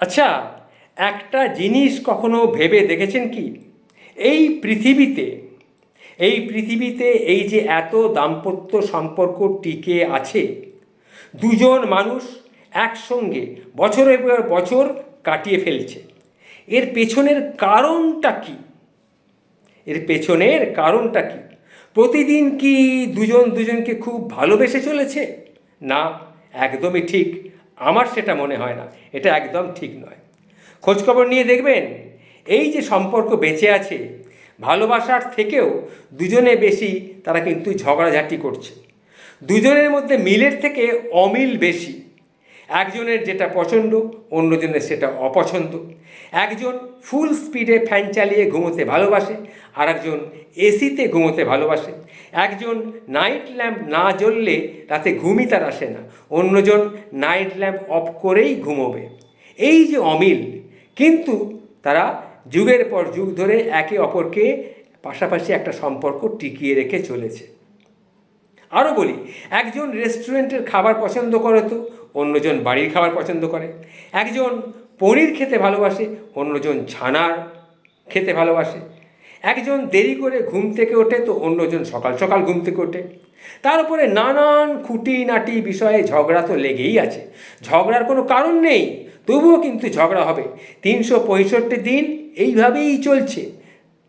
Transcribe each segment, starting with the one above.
আচ্ছা একটা জিনিস কখনো ভেবে দেখেছেন কি? এই পৃথিবীতে এই পৃথিবীতে এই যে এত দাম্পত্য সম্পর্ক টিকে আছে, দুজন মানুষ একসঙ্গে বছরের পর বছর কাটিয়ে ফেলছে। এর পেছনের কারণটা কি? এর পেছনের কারণটা কি? প্রতিদিন কি দুজন দুজনকে খুব ভালোবেসে চলেছে? না, একদমই ঠিক। আমার সেটা মনে হয় না, এটা একদম ঠিক নয়। খোঁজখবর নিয়ে দেখবেন, এই যে সম্পর্ক বেঁচে আছে, ভালোবাসার থেকেও দুজনে বেশি তারা কিন্তু ঝগড়াঝাটি করছে। দুজনের মধ্যে মিলের থেকে অমিল বেশি। একজনের যেটা পছন্দ, অন্যজনের সেটা অপছন্দ। একজন ফুল স্পিডে ফ্যান চালিয়ে ঘুমোতে ভালোবাসে আর একজন এসিতে ঘুমোতে ভালোবাসে। একজন নাইট ল্যাম্প না জ্বললে রাতে ঘুমই তার আসে না, অন্যজন নাইট ল্যাম্প অফ করেই ঘুমোবে। এই যে অমিল, কিন্তু তারা যুগের পর যুগ ধরে একে অপরকে পাশাপাশি একটা সম্পর্ক টিকিয়ে রেখে চলেছে। আরও বলি, একজন রেস্টুরেন্টের খাবার পছন্দ করে তো অন্যজন বাড়ির খাবার পছন্দ করে। একজন পনির খেতে ভালোবাসে, অন্যজন ছানার খেতে ভালোবাসে। একজন দেরি করে ঘুম থেকে ওঠে তো অন্যজন সকাল সকাল ঘুম থেকে ওঠে। তার উপরে নানান খুঁটিনাটি বিষয়ে ঝগড়া তো লেগেই আছে। ঝগড়ার কোনো কারণ নেই, তবুও কিন্তু ঝগড়া হবে। তিনশো পঁয়ষট্টি দিন এইভাবেই চলছে।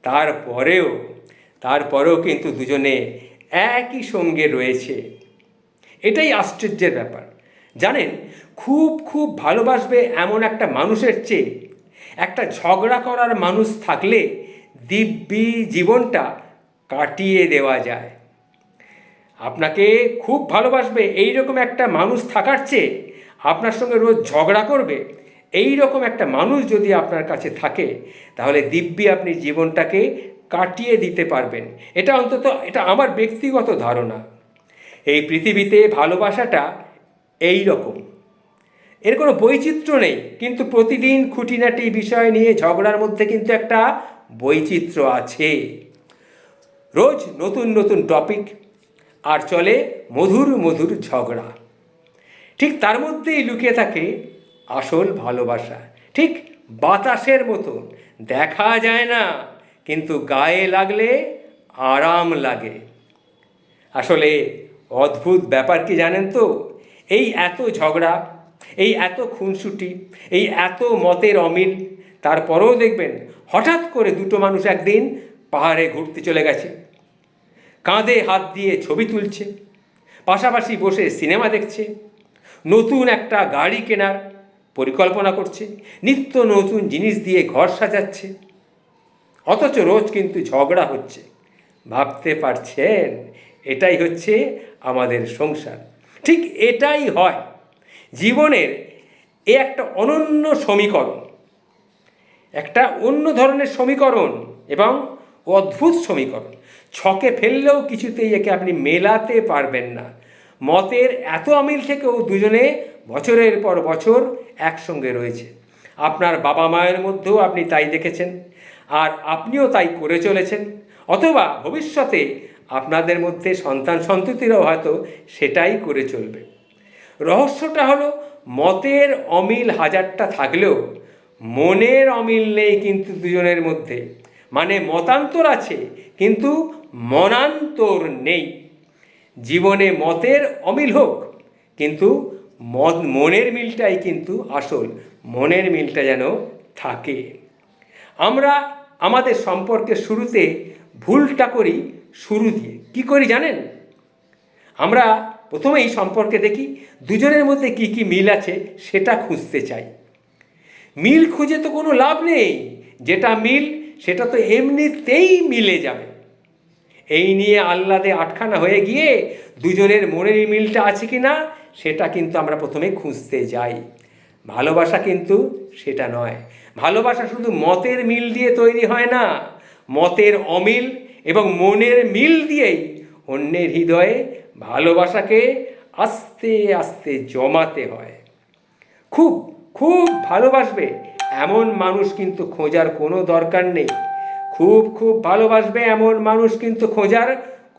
তারপরেও তারপরেও কিন্তু দুজনে একই সঙ্গে রয়েছে। এটাই আশ্চর্যের ব্যাপার। জানেন, খুব খুব ভালোবাসবে এমন একটা মানুষের চেয়ে একটা ঝগড়া করার মানুষ থাকলে দিব্যি জীবনটা কাটিয়ে দেওয়া যায়। আপনাকে খুব ভালোবাসবে এই রকম একটা মানুষ থাকার চেয়ে আপনার সঙ্গে রোজ ঝগড়া করবে এই রকম একটা মানুষ যদি আপনার কাছে থাকে, তাহলে দিব্যি আপনি জীবনটাকে কাটিয়ে দিতে পারবেন। এটা অন্তত, এটা আমার ব্যক্তিগত ধারণা। এই পৃথিবীতে ভালোবাসাটা এই রকম এর কোনো বৈচিত্র্য নেই, কিন্তু প্রতিদিন খুঁটিনাটি বিষয় নিয়ে ঝগড়ার মধ্যে কিন্তু একটা বৈচিত্র্য আছে। রোজ নতুন নতুন টপিক, আর চলে মধুর মধুর ঝগড়া। ঠিক তার মধ্যেই লুকিয়ে থাকে আসল ভালোবাসা। ঠিক বাতাসের মতো দেখা যায় না। কিন্তু গায়ে লাগলে আরাম লাগে। আসলে অদ্ভুত ব্যাপার কি জানেন তো? এই এত ঝগড়া, এই এত খুনসুটি, এই এত মতের অমিল, তারপরেও দেখবেন হঠাৎ করে দুটো মানুষ একদিন পাহাড়ে ঘুরতে চলে গেছে। কাঁধে হাত দিয়ে ছবি তুলছে, পাশাপাশি বসে সিনেমা দেখছে, নতুন একটা গাড়ি কেনার পরিকল্পনা করছে, নিত্য নতুন জিনিস দিয়ে ঘর সাজাচ্ছে। অথচ রোজ কিন্তু ঝগড়া হচ্ছে। ভাবতে পারছেন? এটাই হচ্ছে আমাদের সংসার। ঠিক এটাই হয়। জীবনের এ একটা অনন্য সমীকরণ। একটা অন্য ধরনের সমীকরণ এবং অদ্ভুত সমীকরণ। ছকে ফেললেও কিছুতেই একে আপনি মেলাতে পারবেন না। মতের এত অমিল থেকেও দুজনে বছরের পর বছর একসঙ্গে রয়েছে। আপনার বাবা মায়ের মধ্যেও আপনি তাই দেখেছেন। আর আপনিও তাই করে চলেছেন। অথবা ভবিষ্যতে আপনাদের মধ্যে সন্তান সন্ততিরাও হয়তো সেটাই করে চলবে। রহস্যটা হলো, মতের অমিল হাজারটা থাকলেও মনের অমিল নেই কিন্তু দুজনের মধ্যে। মানে মতান্তর আছে, কিন্তু মনান্তর নেই। জীবনে মতের অমিল হোক, কিন্তু মন মনের মিলটাই কিন্তু আসল। মনের মিলটা যেন থাকে। আমরা আমাদের সম্পর্কের শুরুতে ভুলটা করি, শুরু দিয়ে। কি করি জানেন? আমরা প্রথমেই সম্পর্কে দেখি, দুজনের মধ্যে কি কি মিল আছে সেটা খুঁজতে চাই। মিল খুঁজে তো কোনো লাভ নেই। যেটা মিল, সেটা তো এমনিতেই মিলে যাবে। এই নিয়ে আহ্লাদে আটখানা হয়ে গিয়ে দুজনের মনের মিলটা আছে কি না, সেটা কিন্তু আমরা প্রথমে খুঁজতে যাই। ভালোবাসা কিন্তু সেটা নয়। ভালোবাসা শুধু মতের মিল দিয়ে তৈরি হয় না, মতের অমিল এবং মনের মিল দিয়েই অন্যের হৃদয়ে ভালোবাসাকে আস্তে আস্তে জমাতে হয়। খুব খুব ভালোবাসবে এমন মানুষ কিন্তু খোঁজার কোনো দরকার নেই। খুব খুব ভালোবাসবে এমন মানুষ কিন্তু খোঁজার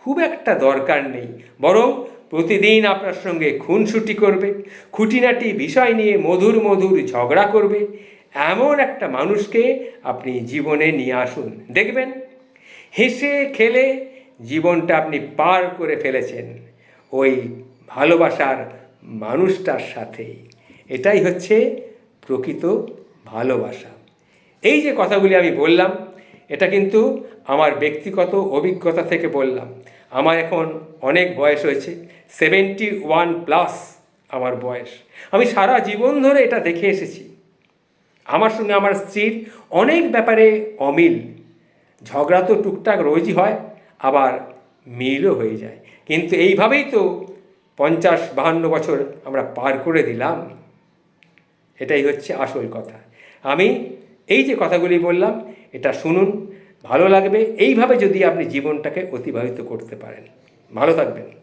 খুব একটা দরকার নেই। বরং প্রতিদিন আপনার সঙ্গে খুনসুটি করবে, খুঁটিনাটি বিষয় নিয়ে মধুর মধুর ঝগড়া করবে এমন একটা মানুষকে আপনি জীবনে নিয়ে আসুন। দেখবেন, হেসে খেলে জীবনটা আপনি পার করে ফেলেছেন ওই ভালোবাসার মানুষটার সাথেই। এটাই হচ্ছে প্রকৃত ভালোবাসা। এই যে কথাগুলি আমি বললাম, এটা কিন্তু আমার ব্যক্তিগত অভিজ্ঞতা থেকে বললাম। আমার এখন অনেক বয়স হয়েছে সেভেন্টি ওয়ান প্লাস আমার বয়স। আমি সারা জীবন ধরে এটা দেখে এসেছি। আমার সঙ্গে আমার স্ত্রীর অনেক ব্যাপারে অমিল, ঝগড়া তো টুকটাক রোজই হয়, আবার মিলও হয়ে যায়। কিন্তু এইভাবেই তো পঞ্চাশ বাহান্ন বছর আমরা পার করে দিলাম। এটাই হচ্ছে আসল কথা। আমি এই যে কথাগুলি বললাম, এটা শুনুন, ভালো লাগবে। এইভাবে যদি আপনি জীবনটাকে অতিবাহিত করতে পারেন। ভালো থাকবেন।